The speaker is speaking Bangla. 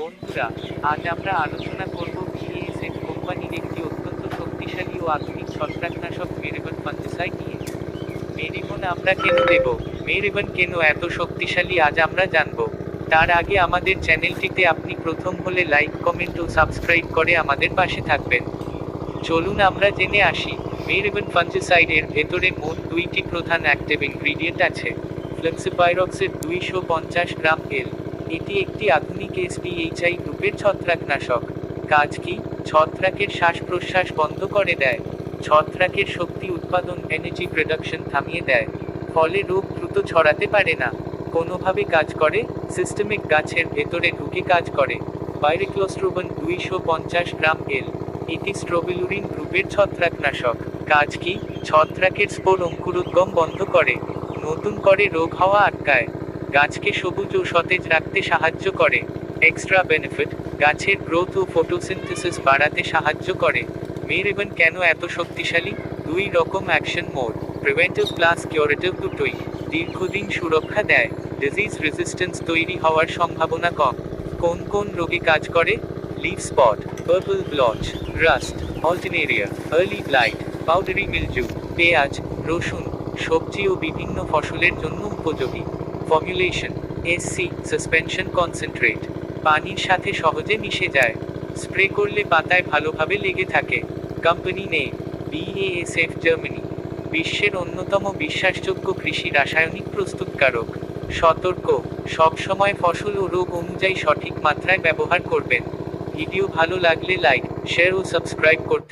বন্ধুরা, আজ আমরা আলোচনা করব বিএসএফ কোম্পানির একটি অত্যন্ত শক্তিশালী ও আধুনিক ছত্রাকনাশক মেরেবন ফাঙ্গিসাইড নিয়ে। মেরিবন আমরা কেন দেব? মেরিবন কেন এত শক্তিশালী আজ আমরা জানব। তার আগে আমাদের চ্যানেলটিতে আপনি প্রথম হলে লাইক, কমেন্ট ও সাবস্ক্রাইব করে আমাদের পাশে থাকবেন। চলুন আমরা জেনে আসি, মেরিবন ফাঙ্গিসাইডের ভেতরে মোট দুইটি প্রধান অ্যাক্টিভ ইনগ্রিডিয়েন্ট আছে। ফ্লেক্সিপাইরক্সের দুইশো পঞ্চাশ গ্রাম এল এটি একটি আধুনিক এসডিএইচআই গ্রুপের ছত্রাকনাশক। কাজ কি? ছত্রাকের শ্বাস প্রশ্বাস বন্ধ করে দেয়। ছত্রাকের শক্তি উৎপাদন এনার্জি প্রোডাকশন থামিয়ে দেয়। ফলে রোগ দ্রুত ছড়াতে পারে না। কোনোভাবে কাজ করে সিস্টেমিক গাছের ভেতরে ঢুকে কাজ করে। বাইরেক্লোস্ট্রোবন দুইশো পঞ্চাশ গ্রাম এল এটি স্ট্রোবেলুরিন গ্রুপের ছত্রাকনাশক। কাজ কি? ছত্রাকের স্পোর অঙ্কুরোদ্গম বন্ধ করে। নতুন করে রোগ হওয়া আটকায়। গাছকে সবুজ ও সতেজ রাখতে সাহায্য করে। এক্সট্রা বেনিফিট গাছের গ্রোথ ও ফটোসিনথেসিস বাড়াতে সাহায্য করে। মেরেবন কেন এত শক্তিশালী? দুই রকম action mode preventive plus curative দুটোই দীর্ঘদিন সুরক্ষা দেয়। ডিজিজ রেজিস্ট্যান্স তৈরি হওয়ার সম্ভাবনা কম। কোন কোন রোগে কাজ করে? Leaf spot purple blotch rust alternaria early blight powdery mildew পেঁয়াজ, রসুন, সবজি ও বিভিন্ন ফসলের জন্য উপযোগী। ফর্মুলেশন এসসি সাসপেনশন কনসেন্ট্রেট পানির সাথে সহজে মিশে যায়। স্প্রে করলে পাতায় ভালোভাবে লেগে থাকে। কোম্পানি নেই বিএএসএফ জার্মানি বিশ্বের অন্যতম বিশ্বাসযোগ্য কৃষি রাসায়নিক প্রস্তুতকারক। সতর্ক, সবসময় ফসল ও রোগ অনুযায়ী সঠিক মাত্রায় ব্যবহার করবেন। ভিডিও ভালো লাগলে লাইক শেয়ার ও সাবস্ক্রাইব করতে